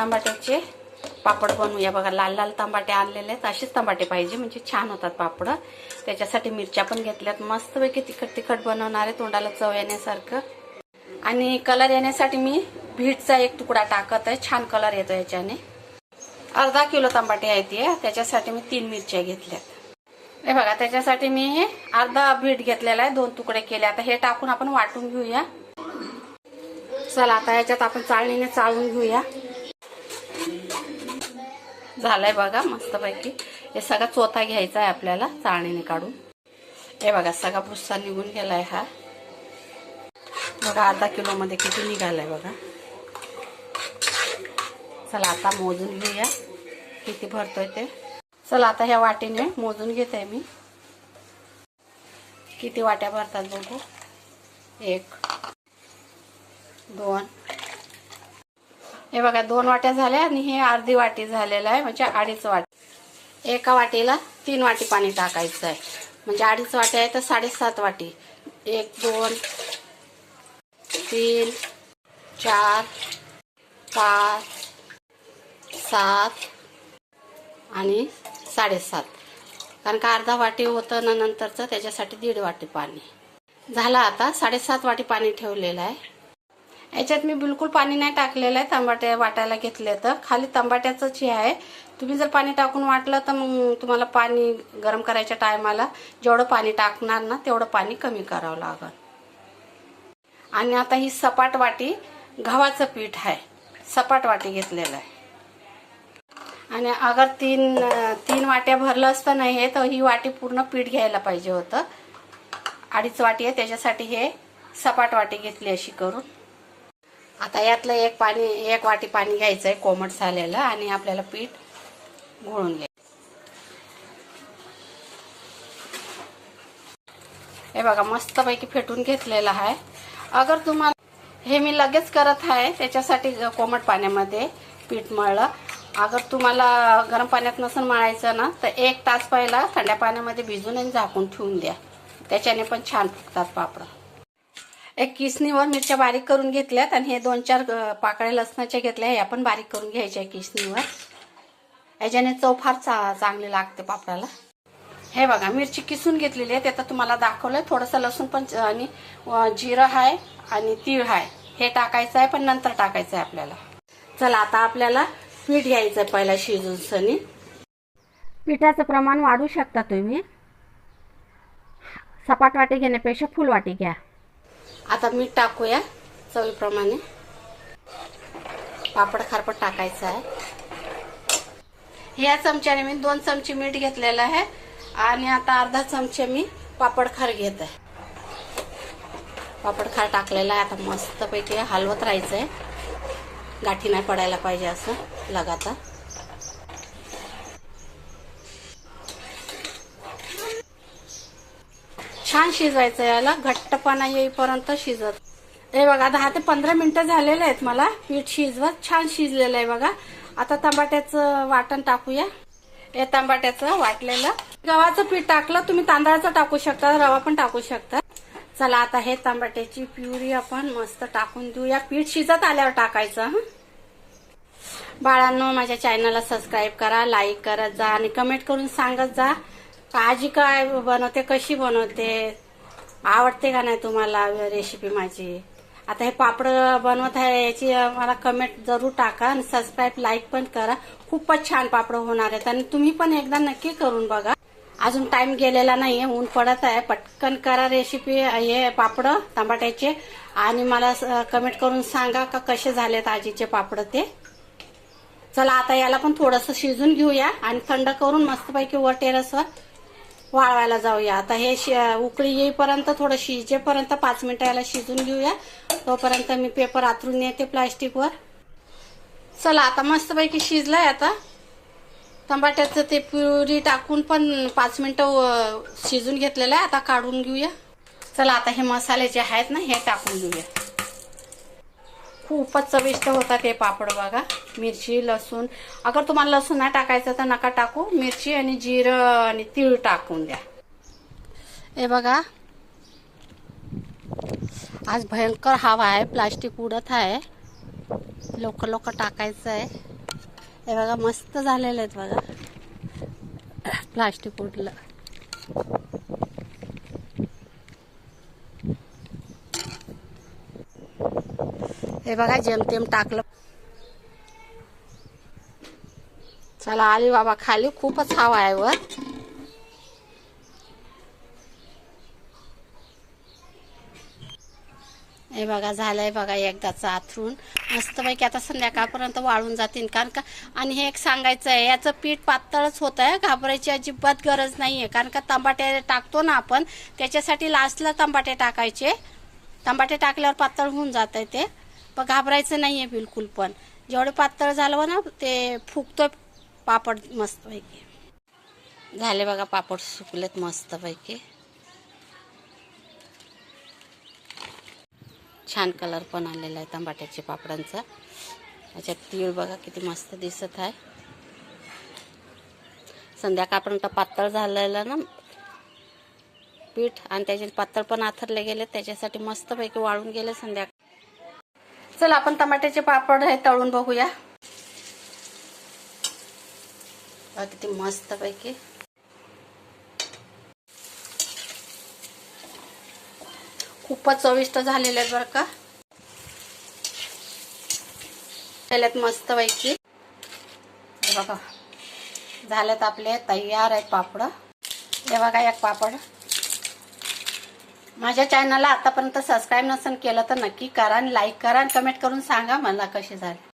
तांबाट्याचे पापड बनवूया. बघा लाल लाल तांबाटे आणलेले आहेत. असेच तांबाटे पाहिजे म्हणजे छान होतात पापड. त्याच्यासाठी मिरच्या पण घेतल्यात. मस्तपैकी तिखट तिखट बनवणार आहे तोंडाला चव येण्यासारखं. आणि कलर येण्यासाठी मी भीटचा एक तुकडा टाकत आहे. छान कलर येतो याच्याने. अर्धा किलो तांबाटे आहेत या त्याच्यासाठी मी तीन मिरच्या घेतल्यात. हे बघा त्याच्यासाठी मी हे अर्धा भीट घेतलेला आहे. दोन तुकडे केले. आता हे टाकून आपण वाटून घेऊया. चला आता याच्यात आपण चाळणीने चाळून घेऊया. झालंय बघा मस्तपैकी. हे सगळा चोथा घ्यायचा आहे आपल्याला चाळणीने काढून. हे बघा सगळा भुस्सा निघून गेलाय हा. बघा अर्धा किलो मध्ये किती निघालाय बघा. चला आता मोजून घेऊया. किती भरतोय ते. चला आता ह्या वाटीने मोजून घेते मी. किती वाट्या भरतात बघू. एक दोन हे बघा दोन वाट्या झाल्या आणि हे अर्धी वाटी झालेलं आहे म्हणजे अडीच वाटी. एका वाटीला तीन वाटी पाणी टाकायचं आहे. म्हणजे अडीच वाट्या आहे तर साडेसात वाटी. एक दोन तीन चार पाच सात आणि साडेसात. कारण का अर्धा वाटी होतं ना नंतरचं त्याच्यासाठी दीड वाटी पाणी. झालं आता साडेसात वाटी पाणी ठेवलेलं आहे. याच्यात मी बिलकुल पाणी नाही टाकलेलं आहे तंबाट्या वाटायला घेतले तर खाली तंबाट्याचंच हे आहे. तुम्ही जर पाणी टाकून वाटलं तर मग तुम्हाला पाणी गरम करायच्या टायमाला जेवढं पाणी टाकणार ना तेवढं पाणी कमी करावं लागल. आणि आता ही सपाट वाटी गव्हाचं पीठ आहे. सपाट वाटी घेतलेलं आहे. आणि अगर तीन तीन वाट्या भरलं असतं नाही हे तर ही वाटी पूर्ण पीठ घ्यायला पाहिजे होतं. अडीच वाटी आहे त्याच्यासाठी हे सपाट वाटी घेतली अशी करून. आता यातलं एक पाणी एक वाटी पाणी घ्यायचं आहे कोमट झालेलं आणि आपल्याला पीठ घोळून घ्यायचं. हे बघा मस्तपैकी फेटून घेतलेलं आहे. अगर तुम्हाला हे मी लगेच करत आहे त्याच्यासाठी कोमट पाण्यामध्ये पीठ मळलं. अगर तुम्हाला गरम पाण्यात नसून मळायचं ना तर एक तास पहिला थंड्या पाण्यामध्ये भिजून आणि झाकून ठेवून द्या. त्याच्याने पण छान फुगतात पापड. एक किसणीवर मिरच्या बारीक करून घेतल्यात आणि हे दोन चार पाकळ्या लसणाच्या घेतल्या ह्या पण बारीक करून घ्यायच्या किसणीवर याच्याने चव फार चा चांगली लागते पापडाला. हे बघा मिरची किसून घेतलेली आहे ते तर तुम्हाला दाखवलंय. थोडंसं लसूण पण आणि जिरं आहे आणि तीळ आहे हे टाकायचं आहे पण नंतर टाकायचं आहे आपल्याला. चला आता आपल्याला पीठ घ्यायचं आहे पहिला शिजून सनी. पिठाचं प्रमाण वाढू शकता तुम्ही. सपाट वाटी घेण्यापेक्षा फुल वाटी घ्या. आता मीठ टाकूया चवीप्रमाणे. पापड खारपट टाकायचं आहे. या चमच्याने मी दोन चमचे मीठ घेतलेलं आहे आणि आता अर्धा चमचे मी पापड खार घेत आहे. पापड खार टाकलेला आहे. आता मस्तपैकी हलवत राहायचं आहे गाठी नाही पडायला पाहिजे असं. लगातार छान शिजवायचं याला घट्टपणा येईपर्यंत शिजत. हे बघा दहा ते पंधरा मिनिटं झालेले आहेत मला पीठ शिजवत छान शिजलेलं आहे बघा. आता तंबाट्याचं वाटण टाकूया. हे तांबाट्याचं वाटलेलं. गव्हाचं पीठ टाकलं तुम्ही तांदळाचं टाकू शकता रवा पण टाकू शकता. चला आता हे तांबाट्याची प्युरी आपण मस्त टाकून देऊया. पीठ शिजत आल्यावर टाकायचं हं. बाळांनो माझ्या चॅनलला सबस्क्राईब करा लाईक करत जा आणि कमेंट करून सांगत जा. आजी काय बनवते कशी बनवते? आवडते का नाही तुम्हाला रेसिपी माझी? आता हे पापड बनवत आहे याची मला कमेंट जरूर टाका आणि सबस्क्राईब लाईक पण करा. खूपच छान पापड होणार आहेत आणि तुम्ही पण एकदा नक्की करून बघा. अजून टाइम गेलेला नाहीये ऊन पडत आहे. पटकन करा रेसिपी हे पापड टमाट्याचे आणि मला कमेंट करून सांगा का कसे झालेत आजीचे पापड ते. चला आता याला पण थोडंसं शिजून घेऊया आणि थंड करून मस्तपैकी वर टेरसवर वाळवायला जाऊया. आता हे शि- उकळी येईपर्यंत थोडं शिजेपर्यंत पाच मिनिटं याला शिजून घेऊया. तोपर्यंत मी पेपर आतरून येते प्लास्टिकवर. चला आता मस्तपैकी शिजलाय आता. टमाट्याचं ते प्युरी टाकून पण पाच मिनिटं शिजून घेतलेलं आहे. आता काढून घेऊया. चला आता हे मसाले जे आहेत ना हे टाकून घेऊया. खूपच चविष्ट होतात हे पापड बघा. मिरची लसूण. अगर तुम्हाला लसूण नाही टाकायचं तर नका टाकू. मिरची आणि जिरं आणि तीळ टाकून द्या. हे बघा. आज भयंकर हवा आहे. प्लास्टिक उडत आहे. लवकर लवकर टाकायचं आहे. हे बघा मस्त झालेले आहेत बघा. प्लास्टिक उडलं. हे बघा जेमतेम टाकलं. चला आली बाबा खाली खूपच हवा आहे वर. हे बघा झालंय बघा एकदाच आथरून मस्तपैकी आता संध्याकाळपर्यंत वाळून जातील. कारण का आणि हे एक सांगायचं आहे याचं पीठ पातळच होत आहे घाबरायची अजिबात गरज नाही आहे कारण का तंबाटे टाकतो ना आपण त्याच्यासाठी लास्टला तंबाटे टाकायचे. तंबाटे टाकल्यावर पातळ होऊन जात आहे ते. पण घाबरायचं नाही आहे बिलकुल पण. जेवढे पातळ झालं ना ते फुगतोय पापड मस्तपैकी. झाले बघा पापड सुकलेत मस्तपैकी. छान कलर पण आलेला आहे तंबाट्याच्या पापडांचा. त्याच्यात तीळ बघा किती मस्त दिसत आहे. संध्याकाळपर्यंत पातळ झालेलं ना पीठ आणि त्याचे पातळ पण आथरले गेले त्याच्यासाठी मस्तपैकी वाळून गेले संध्याकाळ. चल आपण टमाट्याचे पापड हे तळून बघूया. बघा किती मस्तपैकी खूपच चविष्ट झालेले आहेत बरं का. त्याल्यात मस्त पैकी. बघा. झाल्यात आपले तयार आहेत पापड. हे बघा एक पापड. माझ्या चॅनलला आतापर्यंत सबस्क्राईब नसेल केलं तर नक्की करा आणि लाईक करा आणि कमेंट करून सांगा मला कसे झाले.